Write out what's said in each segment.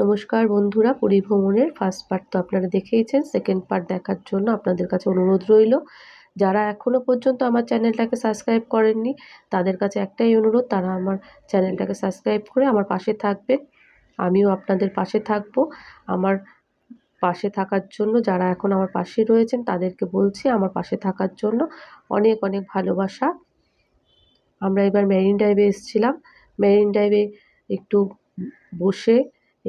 নমস্কার বন্ধুরা পুরী ভ্রমণের ফার্স্ট পার্ট তো আপনারা দেখেইছেন সেকেন্ড পার্ট দেখার জন্য আপনাদের কাছে অনুরোধ রইল। যারা এখনও পর্যন্ত আমার চ্যানেলটাকে সাবস্ক্রাইব করেননি, তাদের কাছে একটাই অনুরোধ, তারা আমার চ্যানেলটাকে সাবস্ক্রাইব করে আমার পাশে থাকবেন। আমিও আপনাদের পাশে থাকব। আমার পাশে থাকার জন্য, যারা এখন আমার পাশে রয়েছেন, তাদেরকে বলছি আমার পাশে থাকার জন্য অনেক অনেক ভালোবাসা। আমরা এবার মেরিন ড্রাইভে এসেছিলাম। মেরিন ড্রাইভে একটু বসে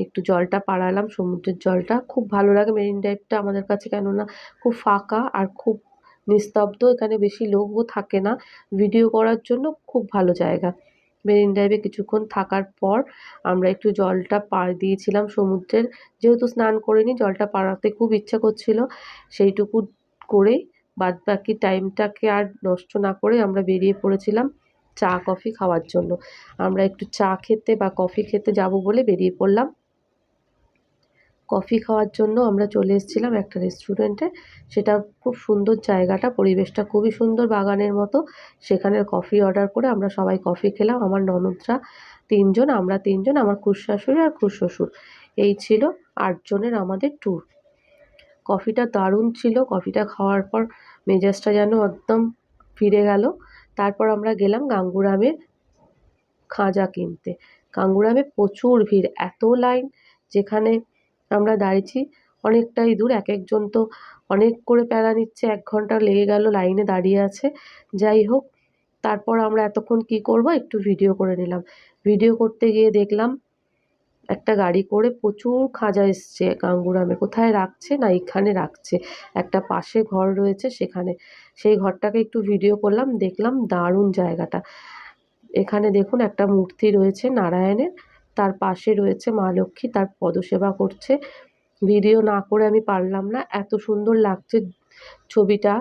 একটু জলটা পাড়ালাম, সমুদ্রের জলটা। খুব ভালো লাগে মেরিন ড্রাইভটা আমাদের কাছে, কেননা খুব ফাঁকা আর খুব নিস্তব্ধ, এখানে বেশি লোকও থাকে না। ভিডিও করার জন্য খুব ভালো জায়গা। মেরিন ড্রাইভে কিছুক্ষণ থাকার পর আমরা একটু জলটা পাড় দিয়েছিলাম সমুদ্রের। যেহেতু স্নান করিনি, জলটা পাড়াতে খুব ইচ্ছা করছিল। সেইটুকু করেই বাদ বাকি টাইমটাকে আর নষ্ট না করে আমরা বেরিয়ে পড়েছিলাম চা, কফি খাওয়ার জন্য। আমরা একটু চা খেতে বা কফি খেতে যাব বলে বেরিয়ে পড়লাম। কফি খাওয়ার জন্য আমরা চলে এসেছিলাম একটা রেস্টুরেন্টে সেটা খুব সুন্দর জায়গাটা, পরিবেশটা খুবই সুন্দর বাগানের মতো। সেখানের কফি অর্ডার করে আমরা সবাই কফি খেলাম। আমার ননদরা তিনজন, আমরা তিনজন, আমার খুশশাশুড়ি আর খুশশ্বশুর এই ছিল আটজনের আমাদের ট্যুর কফিটা দারুণ ছিল। কফিটা খাওয়ার পর মেজাজটা যেন একদম ফিরে গেল। তারপর আমরা গেলাম গাঙ্গুরামের খাজা কিনতে। গাঙ্গুরামে প্রচুর ভিড়। এত লাইন যেখানে আমরা দাঁড়িয়েছি। অনেকটাই দূর, এক একজন তো অনেক করে প্যারা নিচ্ছে, এক ঘণ্টা লেগে গেল লাইনে দাঁড়িয়ে আছে। যাই হোক, তারপর আমরা এতক্ষণ কি করব একটু ভিডিও করে নিলাম। ভিডিও করতে গিয়ে দেখলাম একটা গাড়ি করে প্রচুর খাজা এসছে গাঙ্গুরামে। কোথায় রাখছে? না, এখানে রাখছে। একটা পাশে ঘর রয়েছে সেখানে। সেই ঘরটাকে একটু ভিডিও করলাম, দেখলাম দারুণ জায়গাটা। এখানে দেখুন একটা মূর্তি রয়েছে নারায়ণের। তার পাশে রয়েছে মা লক্ষ্মী, তার পদসেবা করছে। ভিডিও না করে আমি পারলাম না। এত সুন্দর লাগছে ছবিটা।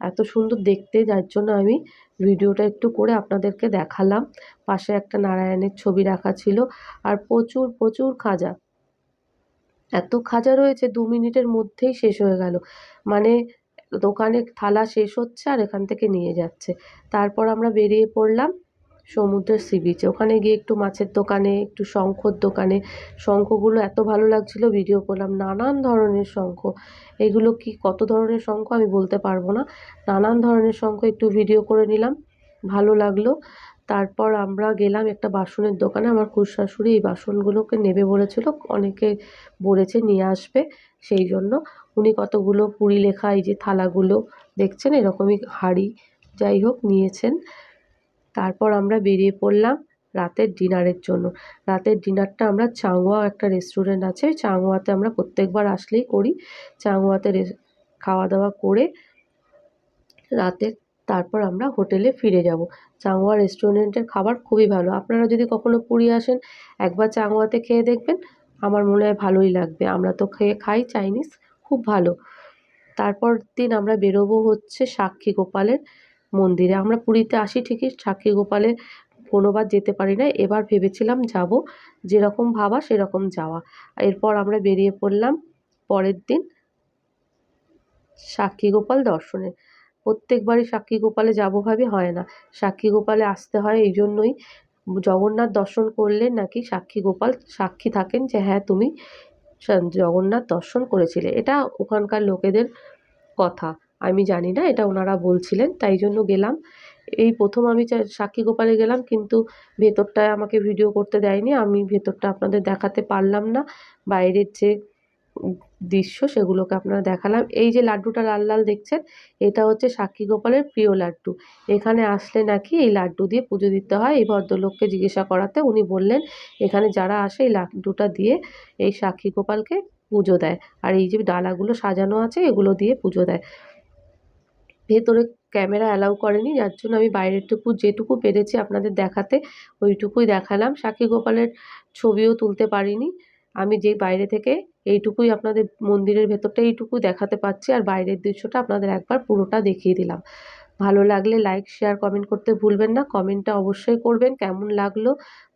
এত সুন্দর দেখতে, যার জন্য আমি ভিডিওটা একটু করে আপনাদেরকে দেখালাম। পাশে একটা নারায়ণের ছবি রাখা ছিল। আর প্রচুর প্রচুর খাজা। এত খাজা রয়েছে, দু মিনিটের মধ্যেই শেষ হয়ে গেল। মানে দোকানে থালা শেষ হচ্ছে আর এখান থেকে নিয়ে যাচ্ছে। তারপর আমরা বেরিয়ে পড়লাম। সমুদ্রের সি বিচে ওখানে গিয়ে একটু মাছের দোকানে, একটু শঙ্খর দোকানে। শঙ্খগুলো এত ভালো লাগছিল ভিডিও করলাম। নানান ধরনের শঙ্খ। এগুলো কি, কত ধরনের শঙ্খ আমি বলতে পারব না। নানান ধরনের শঙ্খ একটু ভিডিও করে নিলাম। ভালো লাগল। তারপর আমরা গেলাম একটা বাসনের দোকানে। আমার শাশুড়ি এই বাসনগুলোকে নেবে বলেছিল। অনেকে বলেছে নিয়ে আসবে সেই জন্য। উনি কতগুলো পুরী লেখা এই যে থালাগুলো দেখছেন, এরকমই হাঁড়ি যাই হোক নিয়েছেন। তারপর আমরা বেরিয়ে পড়লাম রাতের ডিনারের জন্য। রাতের ডিনারটা আমরা চাংওয়া একটা রেস্টুরেন্ট আছে। চাংওয়াতে আমরা প্রত্যেকবার আসলেই করি। চাংওয়াতে খাওয়া দাওয়া করে রাতে তারপর আমরা হোটেলে ফিরে যাব। চাংওয়া রেস্টুরেন্টের খাবার খুবই ভালো। আপনারা যদি কখনো পুরী আসেন, একবার চাংওয়াতে খেয়ে দেখবেন, আমার মনে হয় ভালোই লাগবে। আমরা তো খেয়ে খাই চাইনিজ, খুব ভালো। তারপর দিন আমরা বেরোবো হচ্ছে সাক্ষী গোপালের মন্দিরে। আমরা পুরীতে আসি ঠিকই, সাক্ষী গোপালে কোনোবার যেতে পারি না এবার ভেবেছিলাম যাব, যেরকম ভাবা সেরকম যাওয়া। এরপর আমরা বেরিয়ে পড়লাম, পরের দিন সাক্ষী গোপাল দর্শনে। প্রত্যেকবারই সাক্ষী গোপালে যাব ভাবে, হয় না। সাক্ষী গোপালে আসতে হয় এই জন্যই জগন্নাথ দর্শন করলে নাকি সাক্ষী গোপাল সাক্ষী থাকেন যে হ্যাঁ তুমি জগন্নাথ দর্শন করেছিলে। এটা ওখানকার লোকেদের কথা। আমি জানি না, এটা ওনারা বলছিলেন, তাই জন্য গেলাম। এই প্রথম আমি সাক্ষী গোপালে গেলাম, কিন্তু ভেতরটায় আমাকে ভিডিও করতে দেয়নি, আমি ভেতরটা আপনাদের দেখাতে পারলাম না। বাইরের যে দৃশ্য সেগুলোকে আপনারা দেখালাম। এই যে লাড্ডুটা লাল লাল দেখছেন, এটা হচ্ছে সাক্ষী গোপালের প্রিয় লাড্ডু। এখানে আসলে নাকি এই লাড্ডু দিয়ে পুজো দিতে হয়, এই ভদ্রলোককে জিজ্ঞাসা করাতে উনি বললেন, এখানে যারা আসে এই লাড্ডুটা দিয়ে এই সাক্ষী গোপালকে পুজো দেয়। আর এই যে ডালাগুলো সাজানো আছে, এগুলো দিয়ে পুজো দেয়। ভেতরে ক্যামেরা অ্যালাউ করেনি, যার জন্য আমি বাইরেরটুকু যেটুকু পেরেছি আপনাদের দেখাতে, ওইটুকুই দেখালাম। সাক্ষী গোপালের ছবিও তুলতে পারিনি। আমি যে বাইরে থেকে এইটুকুই আপনাদের মন্দিরের ভেতরটা এইটুকু দেখাতে পাচ্ছি আর বাইরের দৃশ্যটা আপনাদের একবার পুরোটা দেখিয়ে দিলাম। ভালো লাগলে লাইক শেয়ার কমেন্ট করতে ভুলবেন না। কমেন্টটা অবশ্যই করবেন। কেমন লাগল?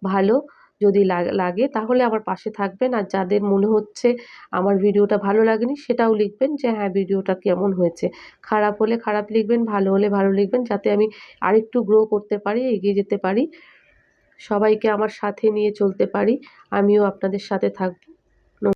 ভালো। যদি লাগে তাহলে আমার পাশে থাকবেন। আর যাদের মনে হচ্ছে আমার ভিডিওটা ভালো লাগেনি সেটাও লিখবেন যে হ্যাঁ ভিডিওটা কেমন হয়েছে? খারাপ হলে খারাপ লিখবেন, ভালো হলে ভালো লিখবেন, যাতে আমি আরেকটু গ্রো করতে পারি, এগিয়ে যেতে পারি। সবাইকে আমার সাথে নিয়ে চলতে পারি। আমিও আপনাদের সাথে থাকব।